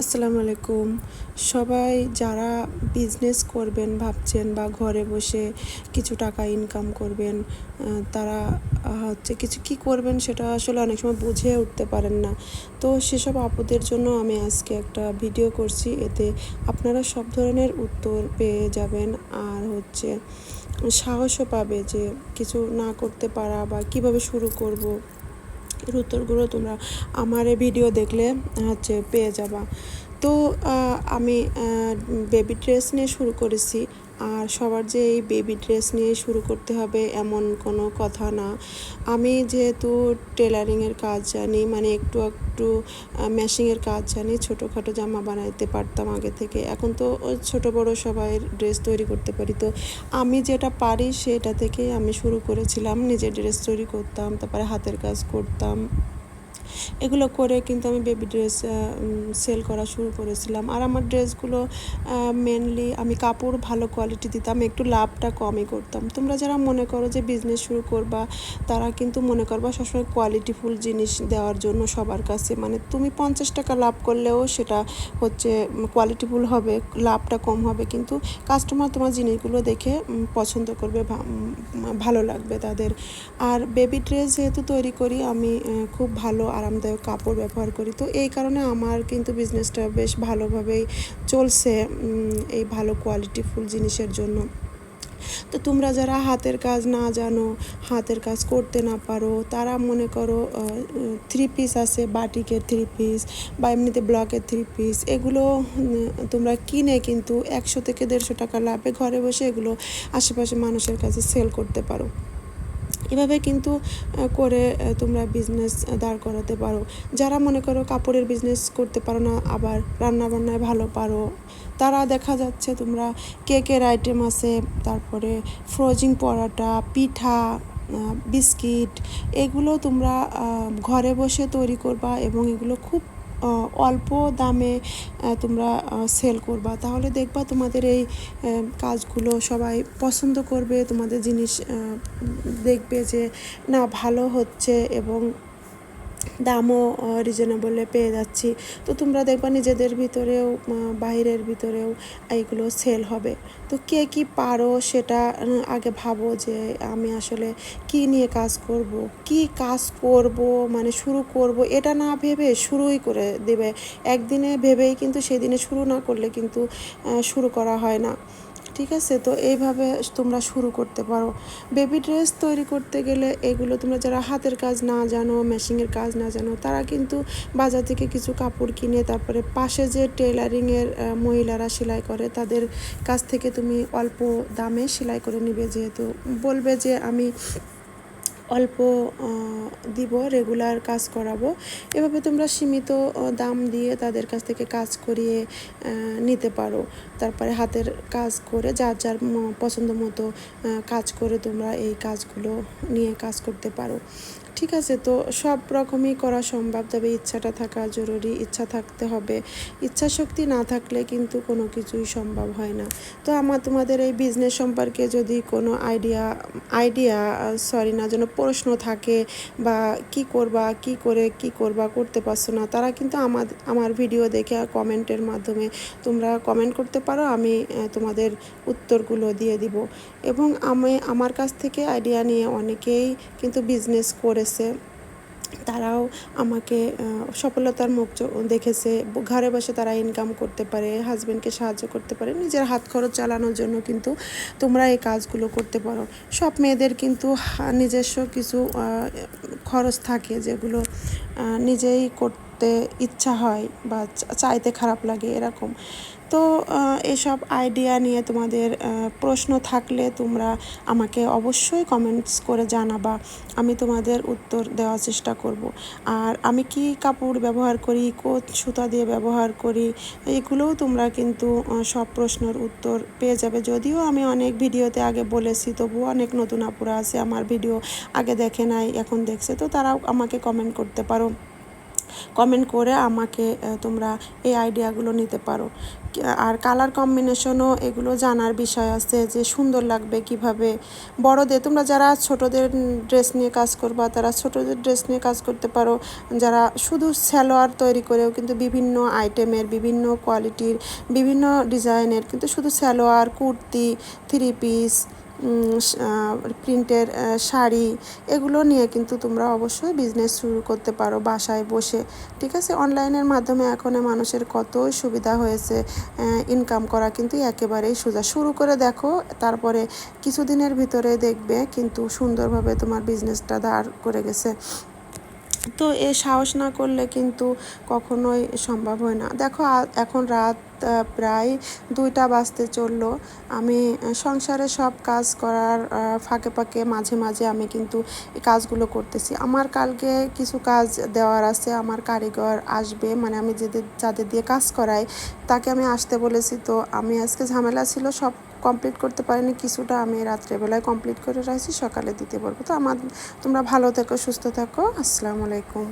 আসসালামু আলাইকুম। সবাই যারা বিজনেস করবেন ভাবছেন বা ঘরে বসে কিছু টাকা ইনকাম করবেন তারা হচ্ছে কিছু কি করবেন সেটা আসলে অনেক সময় বুঝে উঠতে পারেন না। তো সেসব আপদের জন্য আমি আজকে একটা ভিডিও করছি। এতে আপনারা সব ধরনের উত্তর পেয়ে যাবেন আর হচ্ছে সাহসও পাবে যে কিছু না করতে পারা বা কীভাবে শুরু করব। উত্তরগুলো তোমরা আমার ভিডিও দেখলে, হচ্ছে পেয়ে যাবা। তো আমি বেবি ড্রেস নিয়ে শুরু করেছি। আর সবার যে এই বেবি ড্রেস নিয়ে শুরু করতে হবে এমন কোনো কথা না। আমি যেহেতু টেলারিংয়ের কাজ জানি মানে একটু একটু মেশিংয়ের কাজ জানি, ছোটোখাটো জামা বানাইতে পারতাম আগে থেকে। এখন তো ছোটো বড়ো সবাই ড্রেস তৈরি করতে পারি। তো আমি যেটা পারি সেটা থেকেই আমি শুরু করেছিলাম। নিজে ড্রেস তৈরি করতাম, তারপরে হাতের কাজ করতাম। এগুলো করে কিন্তু আমি বেবি ড্রেস সেল করা শুরু করেছিলাম। আর আমার ড্রেসগুলো মেনলি আমি কাপড় ভালো কোয়ালিটি দিতাম, একটু লাভটা কমই করতাম। তোমরা যারা মনে করো যে বিজনেস শুরু করবা, তারা কিন্তু মনে করবা সবসময় কোয়ালিটিফুল জিনিস দেওয়ার জন্য সবার কাছে। মানে তুমি পঞ্চাশ টাকা লাভ করলেও সেটা হচ্ছে কোয়ালিটিফুল হবে, লাভটা কম হবে। কিন্তু কাস্টমার তোমার জিনিসগুলো দেখে পছন্দ করবে ভালো লাগবে তাদের। আর বেবি ড্রেস যেহেতু তৈরি করি, আমি খুব ভালো আরামদায়ক কাপড় ব্যবহার করি। তো এই কারণে আমার কিন্তু বিজনেসটা বেশ ভালোভাবেই চলছে এই ভালো কোয়ালিটিফুল জিনিসের জন্য। তো তোমরা যারা হাতের কাজ না জানো, হাতের কাজ করতে না পারো, তারা মনে করো থ্রি পিস আছে, বাটিকের থ্রি পিস বা এমনিতে ব্লকের থ্রি পিস এগুলো তোমরা কিনে কিন্তু একশো থেকে দেড়শো টাকা লাভে ঘরে বসে এগুলো আশেপাশে মানুষের কাছে সেল করতে পারো। এভাবে কিন্তু করে তোমরা বিজনেস দাঁড় করাতে পারো। যারা মনে করো কাপড়ের বিজনেস করতে পারো না, আবার রান্না বান্নায় ভালো পারো, তারা দেখা যাচ্ছে তোমরা কেকের আইটেম আছে, তারপরে ফ্রোজিং পরাটা, পিঠা বিস্কিট এগুলো তোমরা ঘরে বসে তৈরি করবা এবং এগুলো খুব অল্প দামে তোমরা সেল করবা। তাহলে দেখবা তোমাদের এই কাজগুলো সবাই পছন্দ করবে, তোমাদের জিনিস দেখবে যে, না, ভালো হচ্ছে এবং দামও রিজনেবলে পেয়ে যাচ্ছি। তো তোমরা দেখবা নিজেদের ভিতরেও বাইরের ভিতরেও এইগুলো সেল হবে। তো কে কি পারো সেটা আগে ভাবো যে আমি আসলে কি নিয়ে কাজ করব, কি কাজ করব মানে শুরু করব, এটা না ভেবে শুরুই করে দেবে। একদিনে ভেবেই কিন্তু সেদিনে শুরু না করলে কিন্তু শুরু করা হয় না। ঠিক আছে? তো এইভাবে তোমরা শুরু করতে পারো। বেবি ড্রেস তৈরি করতে গেলে এগুলো তোমরা যারা হাতের কাজ না জানো মেশিংয়ের কাজ না জানো, তারা কিন্তু বাজার থেকে কিছু কাপড় কিনে তারপরে পাশে যে টেলারিংয়ের মহিলারা সেলাই করে, তাদের কাছ থেকে তুমি অল্প দামে সেলাই করে নিবে। যেহেতু বলবে যে আমি অল্প দিব রেগুলার কাজ করাবো। এভাবে তোমরা সীমিত দাম দিয়ে তাদের কাছ থেকে কাজ করিয়ে নিতে পারো। তারপরে হাতের কাজ করে যার যার পছন্দ মতো কাজ করে তোমরা এই কাজগুলো নিয়ে কাজ করতে পারো। ঠিক আছে, তো সব রকমই করা সম্ভব। তবে ইচ্ছাটা থাকা জরুরি, ইচ্ছা থাকতে হবে। ইচ্ছা শক্তি না থাকলে কিন্তু কোনো কিছুই সম্ভব হয় না। তো আমার, তোমাদের এই বিজনেস সম্পর্কে যদি কোনো আইডিয়া আইডিয়া সরি না, যেন প্রশ্ন থাকে বা কি করবা, কি করে, কি করবা, করতে পারছ না, তারা কিন্তু আমার আমার ভিডিও দেখে কমেন্টের মাধ্যমে তোমরা কমেন্ট করতে পারো, আমি তোমাদের উত্তরগুলো দিয়ে দিব। এবং আমি, আমার কাছ থেকে আইডিয়া নিয়ে অনেকেই কিন্তু বিজনেস করেছে। তারাও আমাকে সফলতার মুখ দেখেছে ঘরে বসে তারা ইনকাম করতে পারে হাজব্যান্ডকে সাহায্য করতে পারে, নিজের হাত খরচ চালানোর জন্য কিন্তু তোমরা এই কাজগুলো করতে পারো। সব মেয়েদের কিন্তু নিজস্ব কিছু খরচ থাকে যেগুলো নিজেই করতে ইচ্ছা হয় বা চাইতে খারাপ লাগে এরকম। তো এসব আইডিয়া নিয়ে তোমাদের প্রশ্ন থাকলে তোমরা আমাকে অবশ্যই কমেন্টস করে জানাবা। আমি তোমাদের উত্তর দেওয়ার চেষ্টা করব। আর আমি কি কাপড় ব্যবহার করি কোথ সুতা দিয়ে ব্যবহার করি, এগুলোও তোমরা কিন্তু সব প্রশ্নের উত্তর পেয়ে যাবে। যদিও আমি অনেক ভিডিওতে আগে বলেছি, তবুও অনেক নতুন আপুরা আছে, আমার ভিডিও আগে দেখে নাই, এখন দেখছে, তো তারাও আমাকে কমেন্ট করতে পারো। কমেন্ট করে আমাকে তোমরা এই আইডিয়াগুলো নিতে পারো। আর কালার কম্বিনেশনও এগুলো জানার বিষয় আছে যে সুন্দর লাগবে কীভাবে। বড়দের, তোমরা যারা ছোটদের ড্রেস নিয়ে কাজ করবা, তারা ছোটদের ড্রেস নিয়ে কাজ করতে পারো। যারা শুধু স্যালোয়ার তৈরি করেও কিন্তু বিভিন্ন আইটেমের বিভিন্ন কোয়ালিটির বিভিন্ন ডিজাইনের কিন্তু শুধু সালোয়ার, কুর্তি থ্রি পিস প্রিন্টের শাড়ি এগুলো নিয়ে কিন্তু তোমরা অবশ্যই বিজনেস শুরু করতে পারো বাসায় বসে। ঠিক আছে? অনলাইনের মাধ্যমে এখন মানুষের কতই সুবিধা হয়েছে ইনকাম করা কিন্তু একেবারেই সোজা। শুরু করে দেখো, তারপরে কিছুদিনের ভিতরে দেখবে কিন্তু সুন্দরভাবে তোমার বিজনেসটা দাঁড় করে গেছে। তো এ সাহস না করলে কিন্তু কখনোই সম্ভব হয় না। দেখো এখন রাত প্রায় দুইটা বাজতে চলল। আমি সংসারে সব কাজ করার ফাঁকে ফাঁকে মাঝে মাঝে আমি কিন্তু এই কাজগুলো করতেছি। আমার কালকে কিছু কাজ দেওয়ার আছে, আমার কারিগর আসবে মানে আমি যাদের যাদের দিয়ে কাজ করাই, তাকে আমি আসতে বলেছি। তো আমি আজকে ঝামেলা ছিল, সব কমপ্লিট করতে পারিনি, কিছুটা আমি রাত্রেবেলায় কমপ্লিট করে রাখছি, সকালে দিতে পারব। তো আমার, তোমরা ভালো থেকো, সুস্থ থাকো। আসসালামু আলাইকুম।